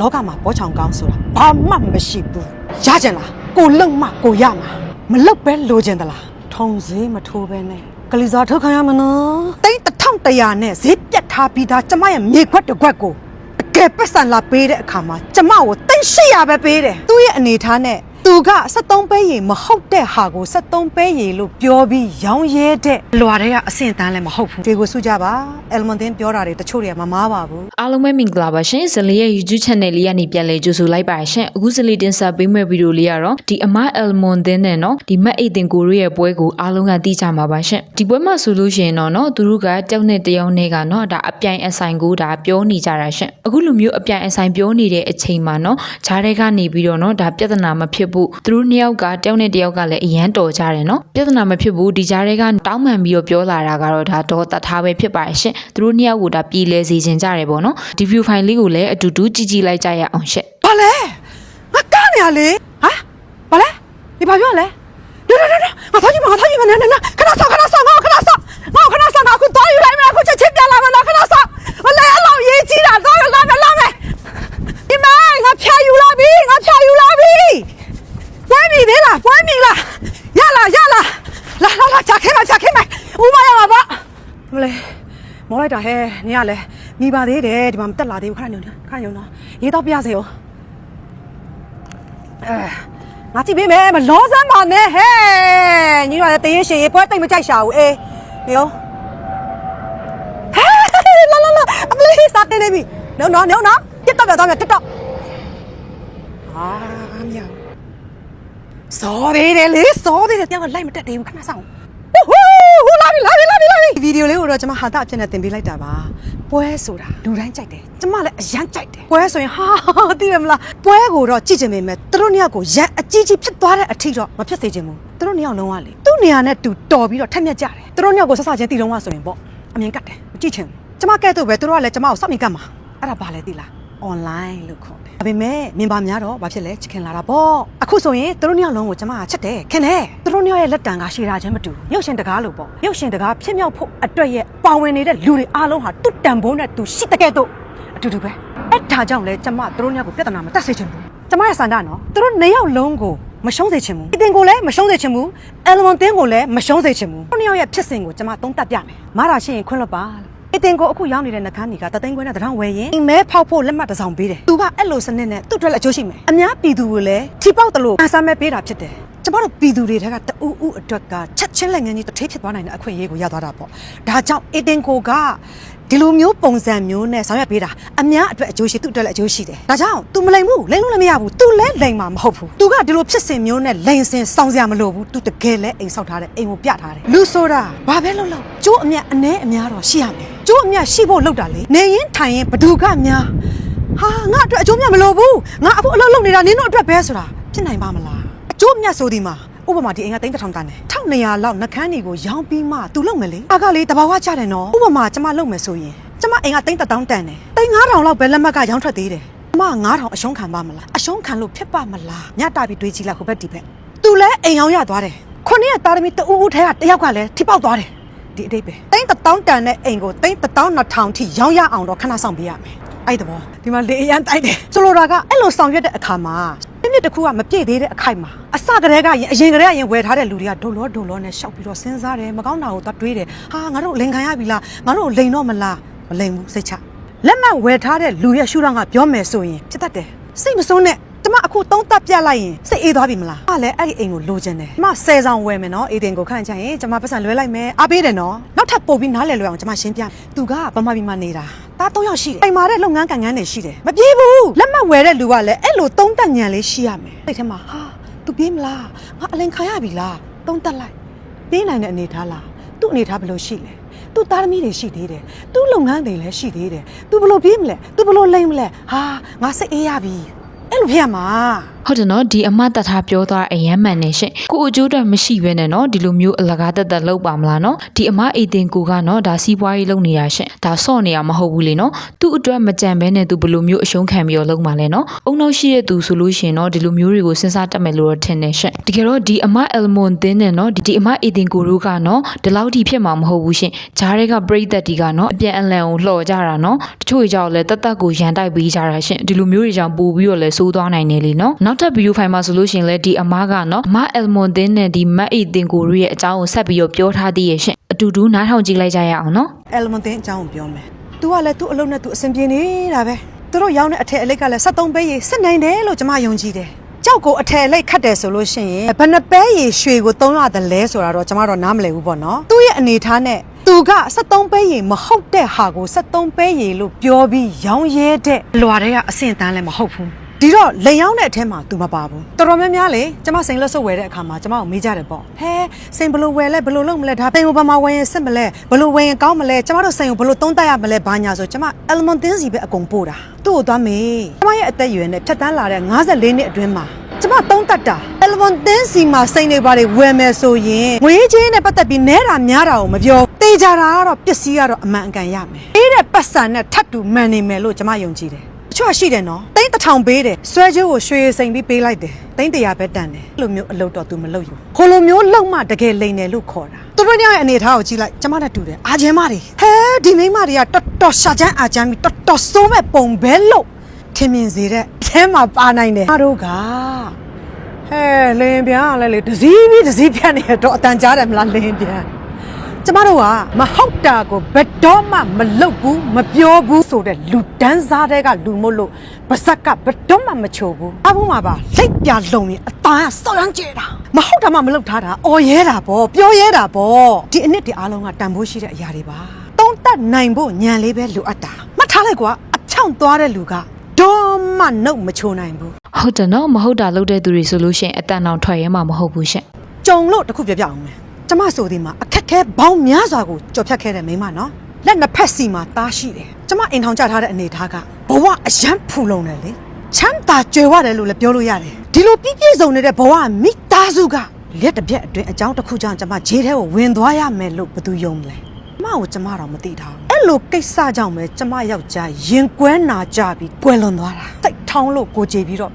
လောကမှာဘောချောင်ကောင်းဆိုတာဘာမှမရှိဘူးရကြလားကိုလုံမှကိုရမှာမလုတ်ပဲလိုချင်သလားထုံစည်းမထိုးပဲနဲ့ကလေးစားထုတ်ခံရမနော်တိတ်1100နဲ့ဈေးပြတ်ထားပြီးသားကျမရဲ့မြေခွက်တစ်ခွက်ကိုတကယ်ပတ်စံလာပေးတဲ့အခါမှာကျမကိုတိတ်800ပဲပေးတယ်သူ့ရဲ့အနေထားနဲ့ သူက73ပဲရေမဟုတ်တဲ့ဟာကို73ပဲရေလို့ပြောပြီးရောင်းရဲတဲ့လွာတွေကအဆင့်တန်းလည်းမဟုတ်ဘူးဒီကိုစုကြပါအယ်မွန်တင်ပြောတာတွေတချို့တွေကမမားပါဘူးအားလုံးပဲမင်္ဂလာပါရှင်ဇလီရဲ့ YouTube channel လေးကနေပြန်လည်ကြိုဆိုလိုက်ပါရှင်အခုဇလီတင်ဆက်ပေးမယ့်ဗီဒီယိုလေးကတော့ဒီအမအယ်မွန်သင်းနဲ့နော်ဒီမက်အိတ်တင်ကိုတို့ရဲ့ပွဲကိုအားလုံးကသိကြမှာပါရှင်ဒီပွဲမှာဆိုလို့ရှိရင်တော့နော်သူတို့ကတောက်နဲ့တယောက်နဲ့ကနော်ဒါအပြိုင်အဆိုင်ကိုဒါပြောနေကြတာရှင်အခုလိုမျိုးအပြိုင်အဆိုင်ပြောနေတဲ့အချိန်မှာနော်ဂျားတဲ့ကနေပြီးတော့နော်ဒါပြဿနာမဖြစ်ဘူးသူတို့နှစ်ယောက်ကတောက်နဲ့တယောက်ကလည်းအရန်တော်ကြတယ်နော်ပြဿနာမဖြစ်ဘူးဒီဂျားတဲ့ကတောင်းပန်ပြီးတော့ပြောလာတာကတော့ဒါတော့တတ်ထားပဲဖြစ်ပါရှင်သူတို့နှစ်ယောက်ကိုဒါပြည်လဲစီခြင်းကြတယ်ပေါ့နော်ဒီ view file လေးကိုလည်းအတူတူကြည့်ကြည့်လိုက်ကြရအောင်ရှင့်ဘာလဲငါကားနေရလေဟာဘာလဲဒီဘာပြောလဲဒဒဒဒငါထားကြည့်မငါထားကြည့်မနဲ့နဲ့ခဏဆောက်ခဏဆောက်ငါခဏဆောက်ငါခဏဆောက်ငါအခုသွားယူလိုက်မယ်အခုချက်ချင်းပြန်လာမယ်နော်ခဏဆောက်မလဲအလောရေးကြီးတာသွားလာမယ်လာမယ်ဒီမငါဖြာယူလာပြီငါဖြာယူလာပြီပွဲပြီသေးလားပွဲပြီလားရလာရလာလာလာလာချခဲမချခဲမဦးမရပါဘာမလဲမော လိုက်တာဟဲ့နေရလဲမိပါသေးတယ်ဒီမှာမတက်လာသေးဘူးခဏညုံခဏညုံတော့ရေးတော့ပြရစေရောအဲငါကြည့်ပေးမယ်မလောစမ်းပါနဲ့ဟဲ့ညီတို့ကတရေရှင်ရေပွဲတိတ်မကြိုက်ရှာဘူးအေးနေရောဟဲ့လာလာလာအမလေးစားတင်နေပြီနော်နော်နော်နော်တက်တော့တော့တက်တော့အာမရစောသေးတယ်လေစောသေးတယ်တယောက်ကလိုက်မတက်သေးဘူးခဏဆောင်ဟူးဟူး လာပြီလာပြီလာပြီလာပြီဗီဒီယိုလေးကိုတော့ကျွန်မဟာတာအဖြစ်နဲ့တင်ပေးလိုက်တာပါပွဲဆိုတာလူတိုင်းကြိုက်တယ်ကျွန်မလည်းအရန်ကြိုက်တယ်ပွဲဆိုရင်ဟာသိရမလားပွဲကိုတော့ကြည့်ချင်ပေမဲ့သူတို့နှစ်ယောက်ကိုရန်အကြီးကြီးဖြစ်သွားတဲ့အထိတော့မဖြစ်စေချင်ဘူးသူတို့နှစ်ယောက်လုံးဝလေသူ့နေရာနဲ့တူတော်ပြီးတော့ထက်မြက်ကြတယ်သူတို့နှစ်ယောက်ကိုဆက်ဆချင်းတီလုံးဝဆိုရင်ပေါ့အမြင်ကတ်တယ်မကြည့်ချင်ဘူးကျွန်မကဲ့သို့ပဲသူတို့ကလည်းကျွန်မကိုစောင့်မြင်ကတ်မှာအဲ့ဒါဘာလဲသိလား online လို့ခေါ်တယ်ဒါပေမဲ့မြင်ပါများတော့ဘာဖြစ်လဲချစ်ခင်လာတာပေါ့အခုဆိုရင်သူတို့နှစ်ယောက်လုံးကိုကျွန်မကချက်တယ်ခင်တယ်သူတို့နှစ်ယောက်ရဲ့လက်တံကရှည်တာချင်းမတူဘူးရုပ်ရှင်တကားလို့ပေါ့ရုပ်ရှင်တကားဖြစ်မြောက်ဖို့အတွက်ရဲ့ပါဝင်နေတဲ့လူတွေအားလုံးဟာသူ့တန်ဖိုးနဲ့သူရှိတဲ့ကဲ့သို့အတူတူပဲအဲ့ဒါကြောင့်လဲကျွန်မသူတို့နှစ်ယောက်ကိုပြဿနာမတက်စေချင်ဘူးကျွန်မရဲ့စန္ဒနော်သူတို့နှစ်ယောက်လုံးကိုမရှုံးစေချင်ဘူးအတင်ကိုလည်းမရှုံးစေချင်ဘူးအယ်လမွန်တင်းကိုလည်းမရှုံးစေချင်ဘူးသူတို့နှစ်ယောက်ရဲ့ဖြစ်စဉ်ကိုကျွန်မသုံးသပ်ပြမယ်မားတာရှိရင်ခွင့်လွှတ်ပါလို့ အတင်ကိုအခုရောက်နေတဲ့နှကန်းကြီးကတသိန်းခွဲနဲ့တထောင်ဝယ်ရင်အိမ်မဲဖောက်ဖို့လက်မှတ်တစ်စောင်ပေးတယ်။ तू ကအဲ့လိုစနစ်နဲ့သူ့အတွက်လည်းအကျိုးရှိမယ်။အများပြည်သူကိုလည်းထိပေါက်တယ်လို့အဆမ်းမဲပေးတာဖြစ်တယ်။ကျမတို့ပြည်သူတွေထက်ကတူဦးဦးအတွက်ကချက်ချင်းလက်ငန်းကြီးတစ်ထေးဖြစ်သွားနိုင်တဲ့အခွင့်အရေးကိုရသွားတာပေါ့။ဒါကြောင့်အတင်ကိုကဒီလိုမျိုးပုံစံမျိုးနဲ့ဆောင်ရွက်ပေးတာအများအတွက်အကျိုးရှိသူ့အတွက်လည်းအကျိုးရှိတယ်။ဒါကြောင့် तू မလိမ်ဘူးလိမ်လို့လည်းမရဘူး။ तू လည်းလိမ်မှာမဟုတ်ဘူး။ तू ကဒီလိုဖြစ်စဉ်မျိုးနဲ့လိမ်စင်စောင်းစရာမလိုဘူး။ तू တကယ်လည်းအိမ်ဆောက်ထားတဲ့အိမ်ကိုပြထားတယ်။လူဆိုတာဘာပဲလုပ်လို့ကျိုးအမြတ်အနည်းအများတော့ရှိရမယ်။ ကျိုးအမြတ်ရှိဖို့လုပ်တာလေ။နေရင်ထိုင်ရင်ဘသူကများဟာငါအတွက်အကျိုးမြတ်မလိုဘူး။ငါအခုအလုပ်လုပ်နေတာနင်တို့အတွက်ပဲဆိုတာဖြစ်နိုင်ပါမလား။အကျိုးမြတ်ဆိုဒီမှာဥပမာဒီအိမ်ကတိန်းတစ်ထောင်တန်းတယ်1200လောက်နှကန်းတွေကိုရောင်းပြီးမှ तू လုပ်မယ်လေ။အကလေတဘာဝကြတယ်နော်။ဥပမာကျမလုပ်မယ်ဆိုရင်ကျမအိမ်ကတိန်းတစ်တောင်းတန်းတယ်။တိန်း9000လောက်ပဲလက်မှတ်ကရောင်းထွက်သေးတယ်။ကျမ9000အရှုံးခံပါမလား။အရှုံးခံလို့ဖြစ်ပါမလား။ညတာပြီးတွေးကြည့်လိုက်ဟိုဘက်ဒီဘက်။ तू လည်းအိမ်အောင်ရသွားတယ်။ခုနှစ်ရက်သားသမီးတူဦးထဲကတယောက်ကလည်းထိပေါက်သွားတယ်။ ဒီအတိတ်ပဲတိန်းတစ်တောင်းတန်တဲ့အိမ်ကိုတိန်းတစ်တောင်းနှစ်ထောင်ထိရောင်းရအောင်တော့ခဏဆောင်ပေးရမယ်အဲ့ဒီဘောဒီမှာလေအရန်တိုက်တယ်ဆိုလိုတာကအဲ့လိုဆောင်ရွက်တဲ့အခါမှာမြင့်မြင့်တစ်ခုကမပြည့်သေးတဲ့အခိုက်မှာအစကတည်းကရင်အရင်ကတည်းကရင်ဝယ်ထားတဲ့လူတွေကဒုလောဒုလောနဲ့ရှောက်ပြီးတော့စဉ်းစားတယ်မကောင်းတာကိုသွားတွေးတယ်ဟာငါတို့လိန်ခံရပြီလားငါတို့လိန်တော့မလားမလိန်ဘူးစိတ်ချလက်မှတ်ဝယ်ထားတဲ့လူရဲ့ရှုထောင့်ကပြောမယ်ဆိုရင်ဖြစ်တတ်တယ်စိတ်မစိုးနဲ့ ကျမအခုသုံးသက်ပြတ်လိုက်ရင်စိတ်အေးသွားပြီမလား။မလည်းအဲ့ဒီအိမ်ကိုလိုချင်တယ်။ကျမဆယ်ဆောင်ဝယ်မယ်နော်အေးတင်ကိုခန့်ချင်ရင်ကျမပတ်စံလွှဲလိုက်မယ်။အားပေးတယ်နော်။နောက်ထပ်ပို့ပြီးနားလည်လွှဲအောင်ကျမရှင်းပြ။သူကဗမာပြည်မှာနေတာ။သား၃ယောက်ရှိတယ်။အိမ်မှာတဲ့လုပ်ငန်းကံကန်းတွေရှိတယ်။မပြေဘူး။လက်မှတ်ဝယ်တဲ့လူကလည်းအဲ့လိုသုံးသက်ညံလေးရှိရမယ်။စိတ်ထဲမှာဟာသူပြေးမလား။ငါအလင်ခါရပြီလား။သုံးသက်လိုက်။ပြေးနိုင်တဲ့အနေထားလား။သူ့အနေထားဘယ်လိုရှိလဲ။သူ့သားသမီးတွေရှိသေးတယ်သူ့လုပ်ငန်းတွေလည်းရှိသေးတယ်သူဘလို့ပြေးမလဲသူဘလို့လိမ့်မလဲဟာငါစိတ်အေးရပြီ အဲ့လိုဖြစ်ရမှာ ဟုတ်တယ်နော်ဒီအမတ်တထားပြောသွားအယမ်းမှန်နေရှင်ကိုအကျိုးတော့မရှိဘဲနဲ့နော်ဒီလိုမျိုးအလကားတက်တက်လောက်ပါမလားနော်ဒီအမအေတင်ကိုကနော်ဒါစီးပွားရေးလုပ်နေတာရှင်ဒါဆော့နေရမဟုတ်ဘူးလေနော်သူ့အတွက်မကြံဘဲနဲ့သူဘယ်လိုမျိုးအရှုံးခံပြီးတော့လုပ်မှာလဲနော်အုံနောက်ရှိတဲ့သူဆိုလို့ရှိရင်နော်ဒီလိုမျိုးတွေကိုစဉ်းစားတတ်မယ်လို့တော့ထင်နေရှင်တကယ်တော့ဒီအမအယ်မွန်တင်းနဲ့နော်ဒီအမအေတင်ကိုတို့ကနော်ဒီလောက်ထိဖြစ်မှာမဟုတ်ဘူးရှင်ဂျားတွေကပရိသတ်တီကနော်အပြန်အလှန်ကိုလှော်ကြတာနော်တချို့ကြောင့်လည်းတက်တက်ကိုရန်တိုက်ပေးကြတာရှင်ဒီလိုမျိုးတွေကြောင့်ပို့ပြီးတော့လဲစိုးသွားနိုင်တယ်လေနော်နောက်ထပ်ဗီဒီယိုဖိုင်မှာဆိုလို့ရှိရင်လည်းဒီအမကနော်အမအယ်မွန်တင်းနဲ့ဒီမတ်အေတင်ကိုတို့ရဲ့အကြောင်းကိုဆက်ပြီးတော့ပြောထားသေးရဲ့ရှင်အတူတူနားထောင်ကြည့်လိုက်ကြရအောင်နော်အယ်လမန်တင်အကြောင်းကိုပြောမယ်။ तू ကလည်းသူ့အလုပ်နဲ့သူအဆင်ပြေနေတာပဲ။သူတို့ရောင်းတဲ့အထည်အလိတ်ကလည်း73ပဲးရည်စစ်နိုင်တယ်လို့ကျွန်မယုံကြည်တယ်။ကြောက်ကိုအထည်အလိတ်ခတ်တယ်ဆိုလို့ရှိရင်ဘယ်နှပဲရည်ရွှေကိုသုံးရတယ်လဲဆိုတာတော့ကျွန်မတော့နားမလည်ဘူးပေါ့နော်။သူ့ရဲ့အနေထားနဲ့သူက73ပဲးရည်မဟုတ်တဲ့ဟာကို73ပဲးရည်လို့ပြောပြီးရောင်းရဲတဲ့လွာတွေကအဆင့်တန်းလည်းမဟုတ်ဘူး။ ဒီတော့လိန်ရောက်တဲ့အထဲမှာ तू မပါဘူးတော်တော်များများလေကျမစိန်လက်စုပ်ဝယ်တဲ့အခါမှာကျမကိုမေးကြတယ်ပေါ့ဟဲစိန်ဘလို့ဝယ်လဲဘလို့လုပ်မလဲဒါပိန်ကိုဘာမှဝယ်ရင်စစ်မလဲဘလို့ဝယ်ရင်ကောင်းမလဲကျမတို့စိန်ကိုဘလို့သုံးတတ်ရမလဲဘာညာဆိုကျမ element တင်းစီပဲအကုန်ပို့တာသူ့ကိုသွားမေးကျမရဲ့အသက်အရွယ်နဲ့ဖြတ်တန်းလာတဲ့54နှစ်အတွင်းမှာကျမသုံးတတ်တာ element တင်းစီမှာစိန်တွေဘာတွေဝယ်မယ်ဆိုရင်ငွေချင်းနဲ့ပတ်သက်ပြီးနဲတာများတာကိုမပြောတေးကြတာကတော့ပစ္စည်းကတော့အမှန်အကန်ရမယ်အေးတဲ့ပတ်စံနဲ့ထပ်တူမှန်နေမယ်လို့ကျမယုံကြည်တယ်အ ချွတ်ရှိတယ်နော်တိန်းတစ်ထောင်ပေးတယ်ဆွဲကျိုးကိုရွှေစိန်ပြီးပေးလိုက်တယ်တိန်းတရာပဲတန်တယ်အဲ့လိုမျိုးအလုပ်တော့ तू မလုပ်ယူခိုလိုမျိုးလောက်မှတကယ်လိန်တယ်လို့ခေါ်တာသူတို့ညရဲ့အနေထားကိုကြည့်လိုက်ကျမနဲ့တူတယ်အာကျင်းမတွေဟဲဒီမိန်းမတွေကတော်တော်ရှာချမ်းအာချမ်းပြီးတော်တော်စိုးမဲ့ပုံပဲလို့ထင်မြင်စေတဲ့အဲမှာပါနိုင်တယ်ငါတို့ကဟဲလင်းပြန်ကလည်းလေဒစည်းပြီးဒစည်းပြန်နေတော့အတန်ကြားတယ်မလားလင်းပြန် ကျမတို့ကမဟုတ်တာကိုဘယ်တော့မှမလုပ်ဘူးမပြောဘူးဆိုတဲ့လူတန်းစားတဲ့ကလူမို့လို့ပါဇက်ကဘယ်တော့မှမချိုဘူးအဘုံမှာပါလက်ပြလုံရင်အตาကစောက်ရမ်းကျဲတာမဟုတ်တာမှမလုပ်ထားတာအော်ရဲတာပေါ့ပြောရဲတာပေါ့ဒီအနှစ်တည်းအားလုံးကတန်ဖိုးရှိတဲ့အရာတွေပါတုံးတက်နိုင်ဖို့ညံလေးပဲလိုအပ်တာမှတ်ထားလိုက်ကွာအချောင်သွားတဲ့လူကတော့မှနှုတ်မချိုနိုင်ဘူးဟုတ်တယ်နော်မဟုတ်တာလုပ်တဲ့သူတွေဆိုလို့ရှိရင်အတန်အောင်ထွက်ရဲမှာမဟုတ်ဘူးရှင်ကြုံလို့တစ်ခုပြပြအောင်မယ် ကျမဆိုဒီမှာအခက်ခဲဘောင်းများစွာကိုကြော်ဖြတ်ခဲ့တဲ့မိန်းမနော်လက်နှစ်ဖက်စီမှာတားရှိတယ်ကျမအိမ်ထောင်ကြထားတဲ့အနေထားကဘဝအယမ်းဖူလုံတယ်လေချမ်းသာကြွယ်ဝတယ်လို့လည်းပြောလို့ရတယ်ဒီလိုပြည့်ပြည့်စုံနေတဲ့ဘဝမိသားစုကလက်တစ်ပြက်အတွင်းအကြောင်းတစ်ခုကြောင့်ကျမဂျေးထဲကိုဝင်သွားရမယ်လို့ဘယ်သူယုံမလဲကျမကိုကျမတော့မသိတာဘူးအဲ့လိုကိစ္စကြောင့်ပဲကျမယောက်ျားရင်ကွဲနာကြပြီးကွယ်လွန်သွားတာစိတ်ထောင်းလို့ကိုကြေပြီးတော့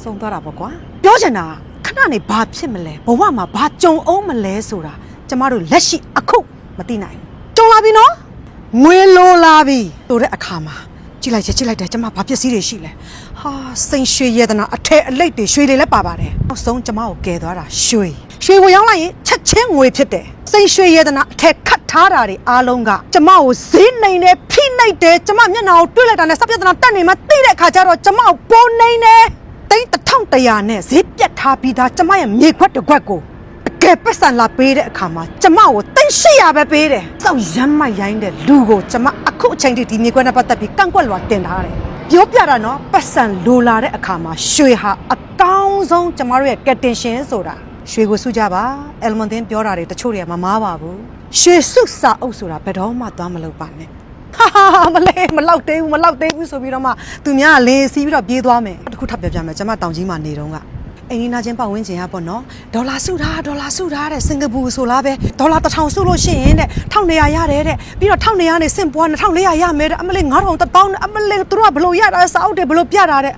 ဆုံးသွားတာပေါ့ကွာပြောချင်တာခ ဏနေဘာဖြစ်မလဲဘဝမှာဘာကြုံအောင်မလဲဆိုတာကျမတို့လက်ရှိအခုမသိနိုင်ဘူးကြုံလာပြီနော်ငွေလိုလာပြီဆိုတဲ့အခါမှာကြည့်လိုက်ချက်ကြည့်လိုက်တယ်ကျမဘာပစ္စည်းတွေရှိလဲဟာစိန်ရွှေရတနာအထက်အလိတ်တွေရွှေတွေလည်းပါပါတယ်နောက်ဆုံးကျမကိုကယ်သွားတာရွှေရွှေကိုရောင်းလိုက်ရင်ချက်ချင်းငွေဖြစ်တယ်စိန်ရွှေရတနာအထက်ခတ်ထားတာတွေအားလုံးကကျမကိုဈေးနိုင်တယ်ဖိနိုင်တယ်ကျမမျက်နှာကိုတွေးလိုက်တာနဲ့စပြဿနာတက်နေမှသိတဲ့အခါကျတော့ကျမကိုပုံနိုင်တယ် သိန်း1100နဲ့ဈေးပြတ်ထားပြီးသားကျမရဲ့မြေခွက်တစ်ခွက်ကိုတကယ်ပတ်စံလာပေးတဲ့အခါမှာကျမကိုသိန်း800ပဲပေးတယ်။စောက်ရမ်းမိုက်ရိုင်းတဲ့လူကိုကျမအခုအချိန်ထိဒီမြေခွက်နဲ့ပတ်သက်ပြီးကန့်ကွက်လွာတင်ထားတယ်။ပြောပြတာနော်ပတ်စံလိုလာတဲ့အခါမှာရွှေဟာအကောင်းဆုံးကျမတို့ရဲ့ကက်တင်ရှင်ဆိုတာရွှေကိုစုကြပါအယ်မန်တင်ပြောတာတွေတချို့တွေကမမားပါဘူး။ရွှေစုစာအုပ်ဆိုတာဘယ်တော့မှသွားမလုပ်ပါနဲ့။ ဟာဟာဟာမလဲမလောက်သေးဘူးမလောက်သေးဘူးဆိုပြီးတော့မှသူများကလင်းစီးပြီးတော့ပြေးသွားမယ်တစ်ခုထပ်ပြောပြမယ်ကျွန်မတောင်ကြီးမှာနေတော့ကအင်းဒီနာချင်းပတ်ဝန်းကျင်ကပေါ့နော်ဒေါ်လာစုထားဒေါ်လာစုထားတဲ့စင်ကာပူဆိုလားပဲဒေါ်လာတစ်ထောင်စုလို့ရှိရင်တဲ့1200ရတယ်တဲ့ပြီးတော့1200နဲ့စင်ပွား2400ရမယ်တဲ့အမလေး9000 1000နဲ့အမလေးသူတို့ကဘလို့ရတာစာအုပ်တွေဘလို့ပြတာတဲ့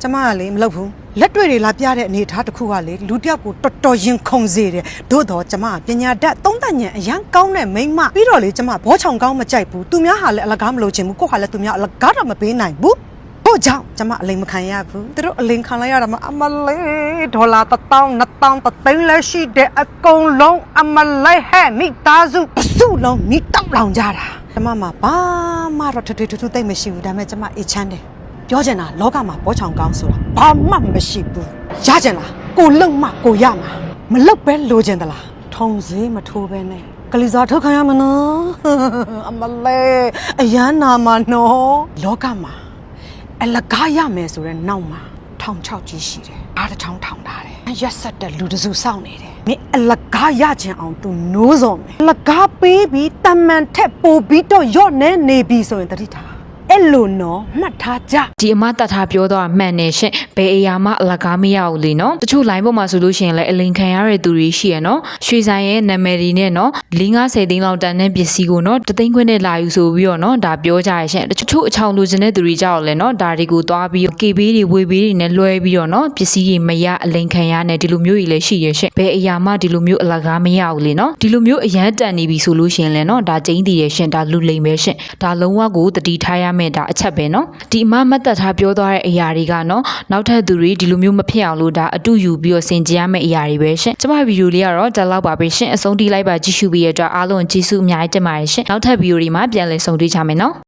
ကျွန်မကလေမလုပ်ဘူးလက်တွေ့တွေလာပြတဲ့အနေအထားတစ်ခုကလေလူတစ်ယောက်ကိုတော်တော်ရင်ခုန်စေတယ်သို့တော့ကျွန်မကပညာတတ်သုံးသပ်ဉာဏ်အရန်ကောင်းတဲ့မိန်းမပြီးတော့လေကျွန်မဘောချောင်ကောင်းမကြိုက်ဘူးသူများဟာလည်းအလကားမလို့ချင်ဘူးကိုယ့်ဟာလည်းသူများအလကားတော့မပေးနိုင်ဘူးဟုတ်ကြောင့်ကျွန်မအလိမ်မခံရဘူးသူတို့အလိမ်ခံလိုက်ရတာမှအမလေးဒေါ်လာ1000 2000တသိန်းလည်းရှိတဲ့အကုန်လုံးအမလေးဟဲ့မိသားစုပစုလုံးမိတောက်လောင်ကြတာကျွန်မမှာဘာမှတော့ထွတ်ထွတ်ထွတ်သိမ့်မရှိဘူးဒါပေမဲ့ကျွန်မအေးချမ်းတယ် ပြောချင်တာလောကမှာဘောချောင်ကောင်းဆိုတာဘာမှမရှိဘူးရချင်လားကိုလုံမှကိုရမှာမလုတ်ပဲလိုချင်သလားထုံစည်းမထိုးပဲနဲ့ကလေးစားထုတ်ခံရမနော်အမလေးအရန်နာမနော်လောကမှာအလကားရမယ်ဆိုတဲ့နောက်မှာထောင်ချောက်ကြီးရှိတယ်အားတစ်ချောင်းထောင်ထားတယ်ရက်ဆက်တဲ့လူတစုစောင့်နေတယ်မင်းအလကားရချင်အောင် तू နိုးစော်မယ်အလကားပေးပြီးတမန်ထက်ပိုပြီးတော့ရော့နေနေပြီဆိုရင်တတိထား အဲ့လိုနော်မှတ်ထားကြဒီအမတတ်ထားပြောတော့မှန်နေရှင်ဘယ်အရာမှအလကားမရဘူးလေနော်တချို့ line ပေါ်မှာဆိုလို့ရှိရင်လည်းအလိန်ခံရတဲ့သူတွေရှိရနော်ရွှေဆိုင်ရဲ့နာမည်တွေနဲ့နော်50သိန်းလောက်တန်တဲ့ပစ္စည်းကိုနော်တသိန်းခွင့်နဲ့လာယူဆိုပြီးတော့နော်ဒါပြောကြရရှင်တချို့အချောင်လိုချင်တဲ့သူတွေကြောက်လဲနော်ဒါတွေကိုသွားပြီး KB တွေဝေဘေးတွေနဲ့လွှဲပြီးတော့နော်ပစ္စည်းတွေမရအလိန်ခံရနဲ့ဒီလိုမျိုးကြီးလည်းရှိရရှင်ဘယ်အရာမှဒီလိုမျိုးအလကားမရဘူးလေနော်ဒီလိုမျိုးအရန်တန်နေပြီဆိုလို့ရှိရင်လည်းနော်ဒါကျင်းတည်ရရှင်ဒါလူလိမ်ပဲရှင်ဒါလုံးဝကိုတတိထားရမယ်ဒါအချက်ပဲနော်ဒီအမမတ်သက်ထားပြောသွားတဲ့အရာတွေကနော်နောက်ထပ်သူတွေဒီလိုမျိုးမဖြစ်အောင်လို့ဒါအတူယူပြီးတော့စင်ကြရမယ့်အရာတွေပဲရှင်ကျမဗီဒီယိုလေးကတော့ဒါလောက်ပါပဲရှင်အဆုံးထိလိုက်ပါကြည့်ရှုပြီးရတဲ့အတွက်အားလုံးကျေးဇူးအများကြီးတင်ပါတယ်ရှင်နောက်ထပ်ဗီဒီယိုတွေမှာပြန်လည်ဆုံတွေ့ကြမယ်နော်